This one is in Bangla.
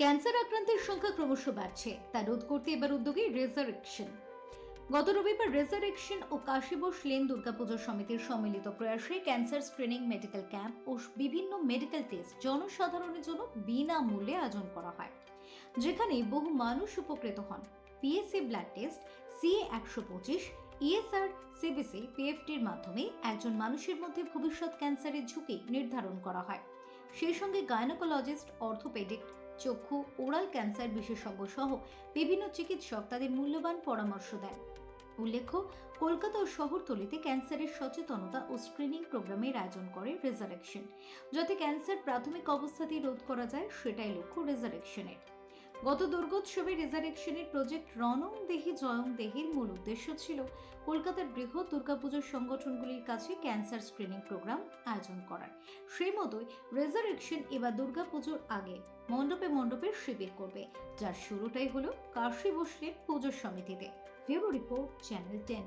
ক্যান্সার আক্রান্তের সংখ্যা ক্রমশ বাড়ছে। তা রোধ করতে এবার উদ্যোগে রেজারেকশন। গত রবিবার রেজারেকশন ও কাশীবোস লেন দুর্গাপুজো সমিতির সম্মিলিত প্রয়াসে ক্যান্সার স্ক্রিনিং মেডিকেল ক্যাম্প ও বিভিন্ন মেডিকেল টেস্ট জনসাধারণের জন্য বিনামূল্যে আয়োজন করা হয়, যেখানে বহু মানুষ উপকৃত হন। পিএসসি ব্লাড টেস্ট সিএ একশো পঁচিশ ইএসআর সিবিসি পিএফটির মাধ্যমে একজন মানুষের মধ্যে ভবিষ্যৎ ক্যান্সারের ঝুঁকি নির্ধারণ করা হয়। সেই সঙ্গে গায়নোকোলজিস্ট অর্থোপেডিক চক্ষু, ওরাল ক্যান্সার বিশেষজ্ঞ সহ বিভিন্ন চিকিৎসক তাদের মূল্যবান পরামর্শ দেন। উল্লেখ্য, কলকাতা ও শহরতলিতে ক্যান্সারের সচেতনতা ও স্ক্রিনিং প্রোগ্রামের আয়োজন করে রেজারেকশন। যাতে ক্যান্সার প্রাথমিক অবস্থাতেই রোধ করা যায়, সেটাই লক্ষ্য রেজারেকশনের। গত দুর্গোৎসবে রেজারেকশনের প্রজেক্ট রণং দেহি জয়ং দেহির মূল উদ্দেশ্য ছিল কলকাতার বৃহৎ দুর্গাপুজোর সংগঠনগুলির কাছে ক্যান্সার স্ক্রিনিং প্রোগ্রাম আয়োজন করার। সেই মতোই রেজারেকশন এবার দুর্গাপুজোর আগে মণ্ডপে মণ্ডপে শিবির করবে, যার শুরুটাই হলো কাশী বসলেন পুজোর সমিতিতে। Bureau report, channel ten.